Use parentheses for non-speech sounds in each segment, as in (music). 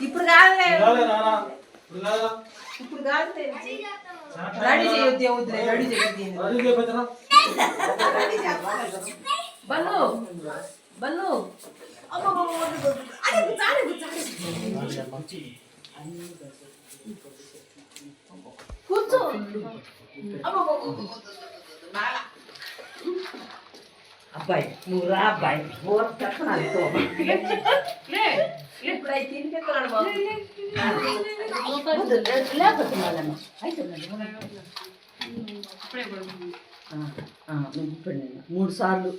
ఇప్పుడు కాదులే రాలే నానా ఇప్పుడు కాదురా ఇప్పుడు కాదు రెడీ చేయొద్దు వద్దులే రెడీ చేయొద్దు రెడీ చేయకపోతేనా రెడీ చేద్దాం. బల్లు బల్లు అబ్బబ్బబ్బ, వద్దు, వద్దు. అరే, కూర్చోండి, కూర్చోండి. కూర్చో అబ్బబ్బబ్బ, బాగా. అబ్బాయి నువ్వు రా అబ్బాయి బోర్ చెప్పనాలి ఇప్పుడు అవి తినిపిస్తున్నాడు బాబు లేకపోతే మళ్ళమ్మ అయితే ఇప్పుడు మూడు సార్లు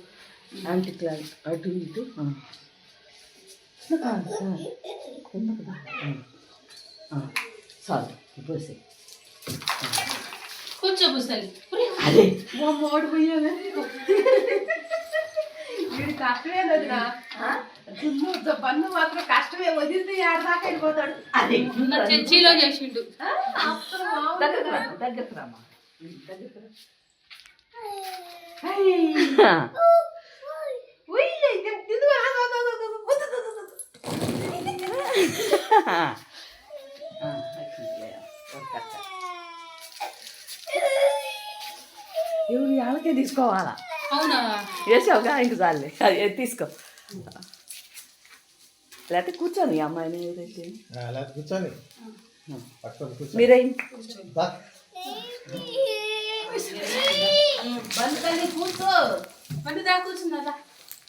యాంటీ క్లాస్ అటు ఇటు చాలు పోసే కూర్చో ముసలి అదే మా మోడు పోయావే వీడు కష్టమే వదినా. దున్ను పన్ను మాత్రం కష్టమే వదిలితే ఏడదాకా వెళ్ళిపోతాడు. అదే. చర్చిలో చేసిండు. దగ్గరకు రామ్మా. ఎవరు వాళ్ళకే తీసుకోవాలా? అవునా? వేసావుగా ఇంక చాలే. తీసుకో. లేకపోతే కూర్చోని అమ్మాయిని కూర్చోని. మీరే కూర్చో. బండి దా కూర్చుందా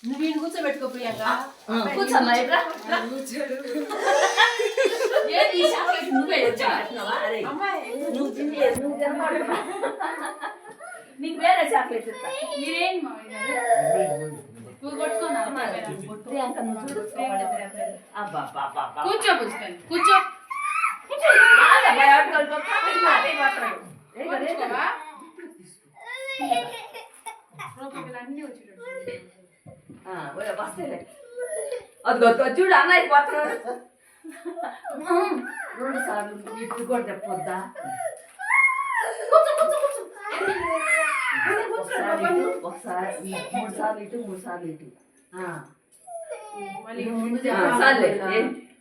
నువ్వు వీడిని కూర్చోబెట్టుకో ప్రియాంక. కూర్చోమ్మా ఇట్రా. ఏది? ఈ చాక్లెట్ నువ్వే నువ్వు నీకు వేరే చాక్లెట్ ఇస్తా. మీరేం. కూర్చో కూర్చో. అన్నీ. అదిగో చూడు అన్నయ్య పోతున్నాడు రెండు సార్లు ఇటు కూడా చెప్పొద్దా? ఒకసారి ఒకసారి మూడు సార్లు ఇటు మూడు సార్లు ముందు.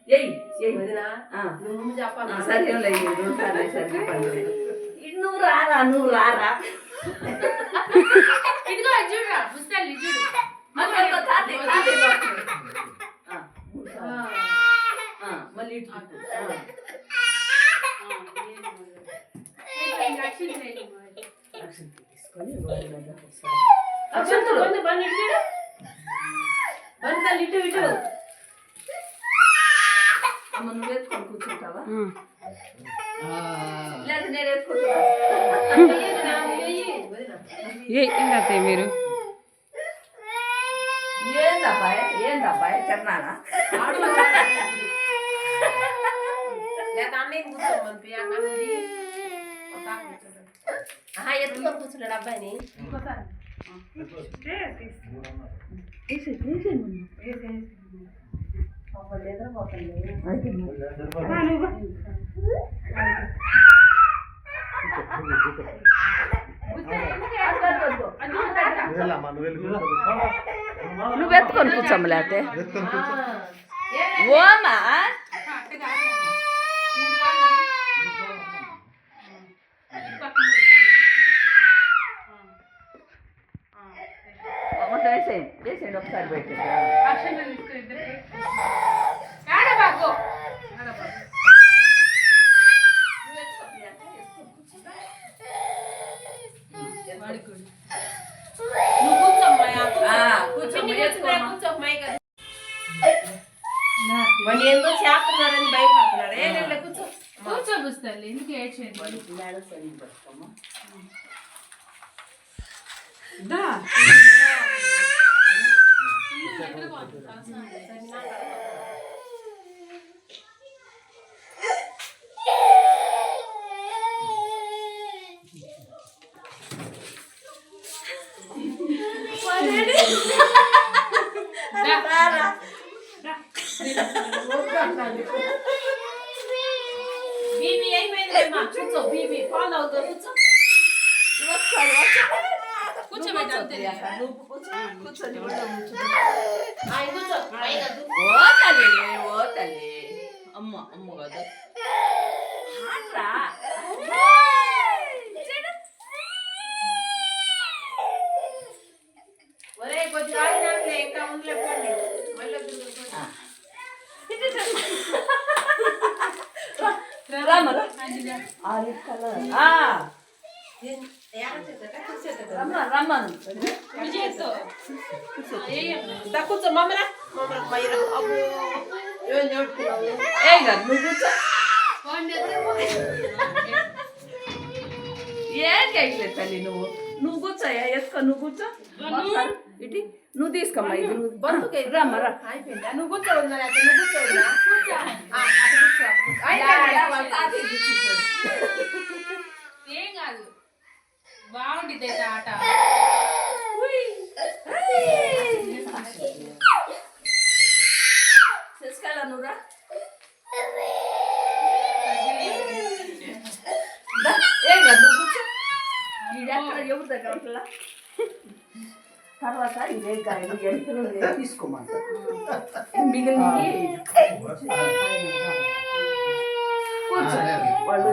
ఏయ్, ఏయ్. వదినా. నువ్వు ముందు చెప్పాలి ఆ, సరేలే ఈ రెండు సార్లు వేసారు, చెప్పండి. ఇటు నువ్వు రారా నువ్వు రారా ఇదిగో అది చూడురా పుస్తకాలు ఇది చూడు మళ్ళీ మళ్ళీ ఇటు ఇటు అమ్మ నువ్వు ఎత్తుకొని కూర్చుంటావా? లేదా నేను ఎత్తుకుంటా. మీరు? ఏందబ్బాయ్ ఏందబ్బాయ్ తిన్నానా లేదా అన్నయ్య కూర్చోమని ప్రియాంక ఎత్తుకొని కూర్చున్నాడు అబ్బాయిని. నువ్వు ఎత్తుకొని కూర్చోమ్మ లేకపోతే. ఓమా మొత్తం వేసేయండి వేసేయండి ఒకసారి బయట నువ్వు కూర్చోమ్మా ఆ, కూర్చో కూర్చోమ్మా, కూర్చో ఎత్తుకోమ్మా. కూర్చో. మై కదా వాడు ఏందో ఏ లేదు కూర్చో. కూర్చో పుస్తకాలు ఎందుకు ఏడ్చేది? మేడం సరిగ్గా పట్టుకోమ్మా. బీబీ అయిపోయింది అమ్మా కూర్చో బీబీ ఫాలో అవుతా కూర్చో ఒకసారి ఒకసారి. కూర్చోబెట్టు అంతే నువ్వు కూర్చో కూర్చొని ఒళ్ళో కూర్చో ఆ, కూర్చో పైగా కూర్చో. తల్లి అమ్మ అమ్మ కదా ఆట్రా. ఒరే కొద్దిగా ఆగినానులే, ఇంకా ఉందిలే పోండి. మళ్ళీ వద్దు, వద్దు. ఆ. రామ రా. Olive colour. ఆ, కూర్చో మమ్మరా మమ్మరా మైరా అబ్బో ఏం చూడుకున్నావు ఏ కాదు నువ్వు కూర్చో ఏం చేయట్లేదు తల్లి నువ్వు నువ్వు కూర్చోయా ఎత్తుకో నువ్వు కూర్చో ఒకసారి ఇటు నువ్వు తీసుకోమ్మా ఇది నువ్వు బంధుకే రమ్మ రా అయిపోయిందా నువ్వు కూర్చోవుందా లేకపోతే నువ్వు కూర్చోవుదా కూర్చో ఆ, అటు కూర్చో అటు కూర్చో. అయిపోయింది. ఏం కాదు బాగుంటుంది ఆట. శశికళ నువ్వు రా. దా, ఏం కాదు నువ్వు కూర్చో. ఈడెక్కడ ఎవరి దగ్గర తర్వాత ఇదే కాయలు ఎంతలో తీసుకోమంటారు. మిగిలిన వాళ్ళు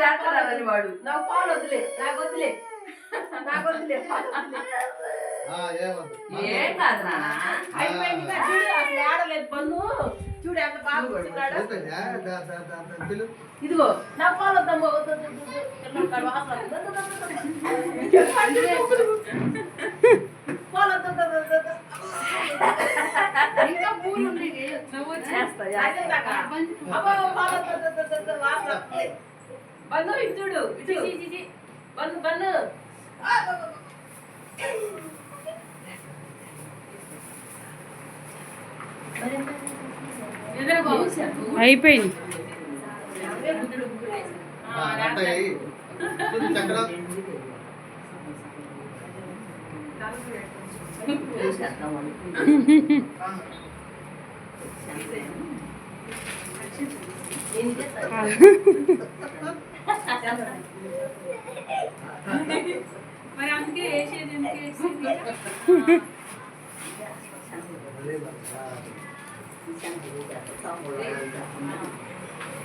చేస్తారని వాడు నాకు పాలు వద్దులే నాకు వద్దులే. నాకు. ఏం కాదు నాన్న. అయిపోయింది కదా, చూడు అసలు ఆడలేదు పన్ను చూడు ఎంత బాగా. ఇదిగో నాకు పాలు వద్దమ్మా వాసన. (laughs) పాలు వద్దు. ఇంకా పూలు చేస్తా. బన్ను బన్ను బన్ను. అయిపోయింది. చక్రం. (laughs) మరి అందుకే వేసేది ఎందుకు వేసేది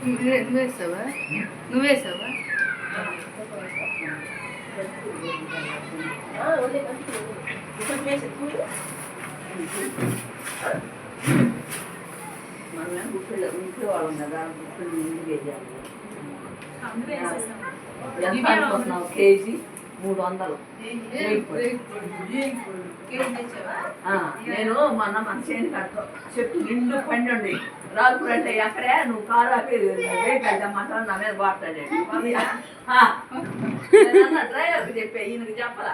నువ్వేసావా నువ్వేసావా నువ్వు వేసావా ఆ, మనం గుప్పిళ్ళు ఇంట్లో వాళ్ళం కదా గుప్పిళ్ళు ముందు వేయాలి ఎంత అనుకుంటున్నావు కేజీ మూడు వందలు నేను మొన్న మన చేను కట్టు చెట్టు నిండు పండి రాజుపురు అంటే ఎక్కడే నువ్వు కారు ఆపి వెయిట్ అయితేమాట నా మీద మాట్లాడాడు డ్రైవర్కి చెప్పే ఈయనకి చెప్పలా?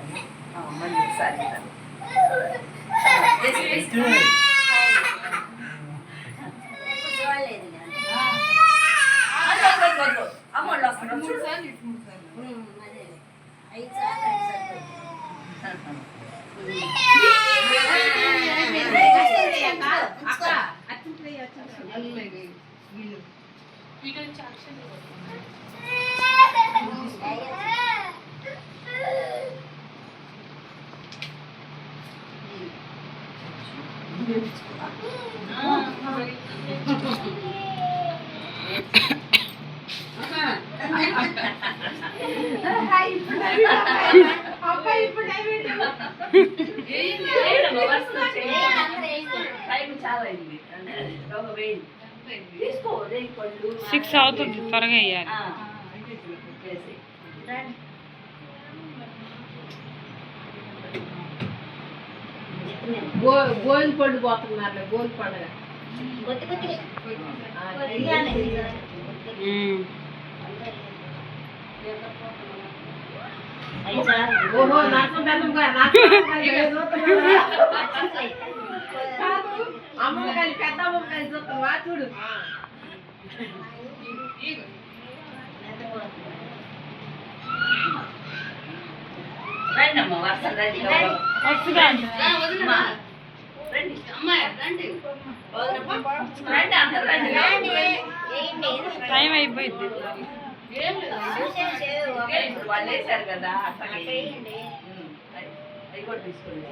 పాలు దయ్యం, అక్కడ బంధు పాలు పెట్టుకున్నా పాలు ఇవ్వా ఒకసారి కానీ మళ్ళీ ఒకసారి కానీ అమ్మోళ్ళు వస్తున్నారు మూడు సార్లు ఇటు మూడు సార్లు అక్క అలాగే వీళ్ళు ఇటు నుంచి అక్షరం టైం వేయి తీసుకో రేయి పళ్ళు సిక్స్ అవుతుంది త్వరగా వేయాలి ఆ, వేసి. రండి. గో గోవింద పళ్ళు పోతున్నారు గోవింద పండుగ అమ్మమ్మ కానీ పెద్ద అమ్మమ్మ కానీ చూస్తావా చూడు రండి అమ్మ వరుస రండి. వస్తుందా? అమ్మా, రండి. రండి అందరూ రండి. టైం అయిపోయింది. ఇప్పుడు వాళ్ళు వేశారు కదా కూడా తీసుకోండి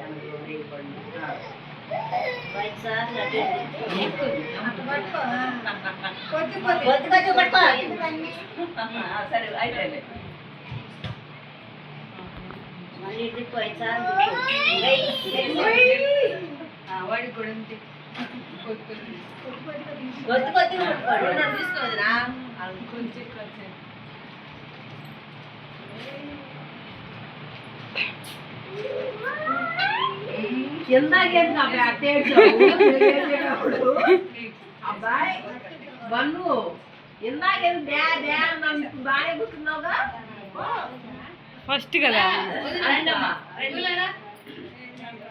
సరే అయితే వాడికి కూడా. కొద్ది కొద్ది కొట్టుకోండి తీసుకోవద్దురా కొంచెం కొంచెం ఎందాకేంది అబ్బాయి బన్ను ఎందాకేంది కూర్చున్నావుగా. ఫస్ట్ కదా.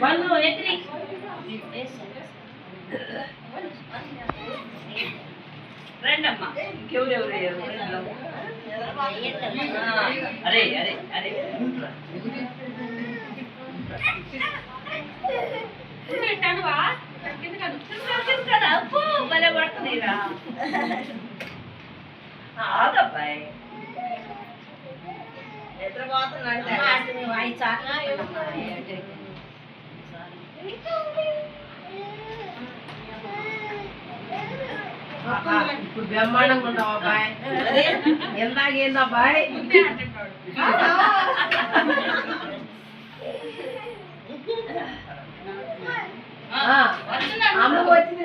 బన్ను (laughs) ఎక్కి రండమ్మా ఇంకెవరెవరు అరే అరే అరే? కిందకి కదా అప్పు భలే పడుతుందిరా ఆగబ్బాయి ఇప్పుడు బ్రహ్మాండంగా ఉండవు అబ్బాయి ఎందాకేంది అబ్బాయి అమ్మ వచ్చింది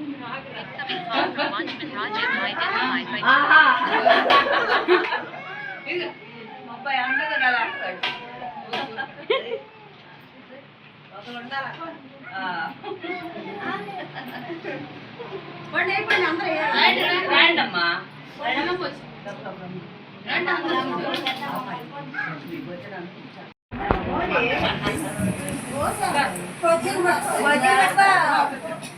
నిద్రపోయింది. లేకపోతే ఆహా ఇదిగో. అబ్బాయి అందరూ కదా అంటాడు ఆ. రండి, రండి. రండమ్మా అన్నం వచ్చి. రండి, అన్నం వచ్చి. ఇప్పుడే పడుతుంది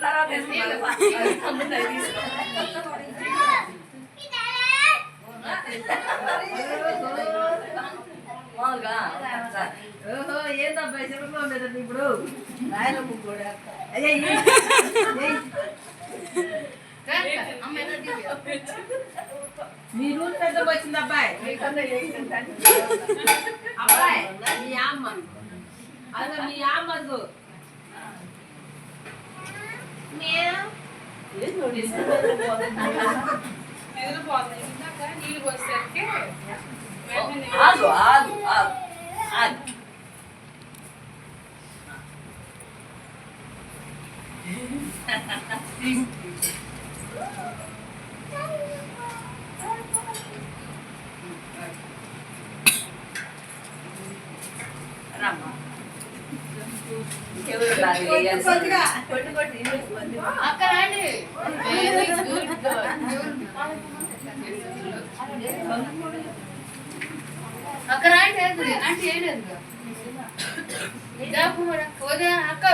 ఓహో ఏందబ్బాయి చిన్నమ్మ మీద ఇప్పుడు అయ్యా ఏ- ఏ- మీ రూల్ పెద్ద వచ్చింది అబ్బాయి అబ్బాయి మీ అమ్మ. అదో మీ అమ్మకు. నీళ్ళు పోసేసరికి ఆగు ఆగు ఆగు ఆగు. రమ్మా. ఎవరు రాదు, వేయాలి. అక్క రండి వెరీ గుడ్ అక్క రండి ఎదురు అంటే ఏలేదు జాపు ఉదయం అక్క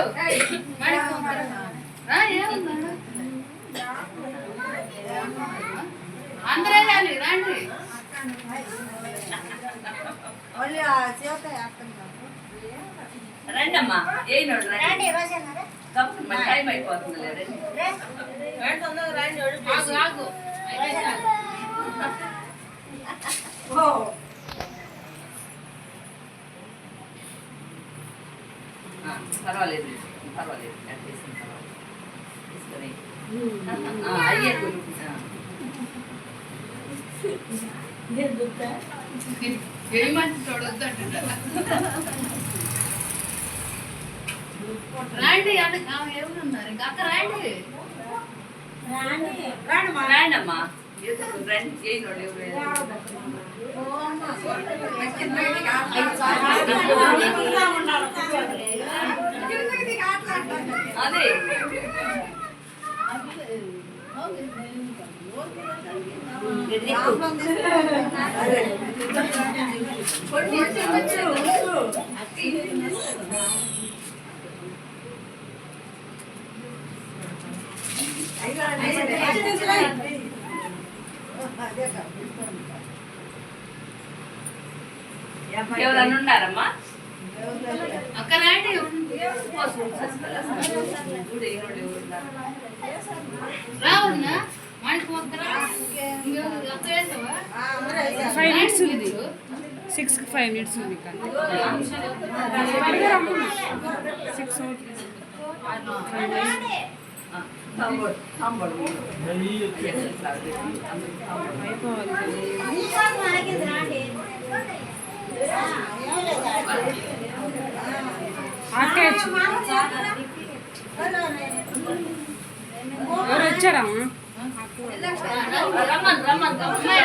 రా ఏమన్నా అందరే రండి రండి ఏ రండి. టైం అయిపోతుంది పర్వాలేదు పర్వాలేదు. తీసుకొని. అయ్యే గురు ఆ. ఏమంటే చూడొద్దు అంటున్నారు రండి అంటే ఎవరున్నారు? ఇంకా అక్క రండి. రాండమ్మా. ఎందుకు రండి ఏ నోడు ఎవరు అదే. ఎవరన్నా ఉన్నారమ్మా? అక్క రండి చూడు ఏ నోడు ఎవరు ఉన్నారు రావున్నా మనకి వద్దరా అక్క వేసావా ఫైవ్ మినిట్స్ ఉంది సిక్స్ ఫైవ్ మినిట్స్ ఉంది కానీ సిక్స్ ఆ, తాంబూలం, తాంబూలం. ఆకేచ్చు ఎవరు వచ్చారా? రమ్మన్ రమ్మన్ అమ్మాయి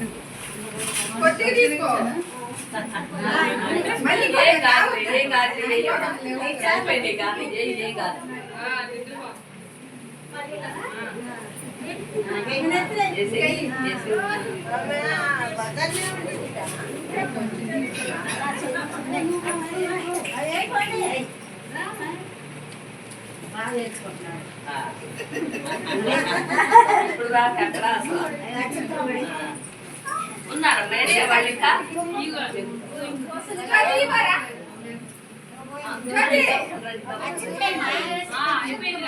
రామ్మాయి రండి రాజోతి చెప్పక్క కొంచెం తీసుకో ఏం కాదు ఏం కాదు సరిపోయింది కాదు ఏం ఏం కాదు చేసి చేసి ఆ. ఇప్పుడు దాకా అక్కడ అసలు ఉన్నారా. మేడే వాళ్ళు ఇంకా అయిపోయింది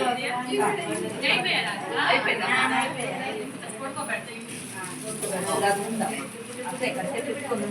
రా అయిపోయారా అయిపోయిందా పడుకోబెడతా అదే ఇక్కడ పెట్టుకోండి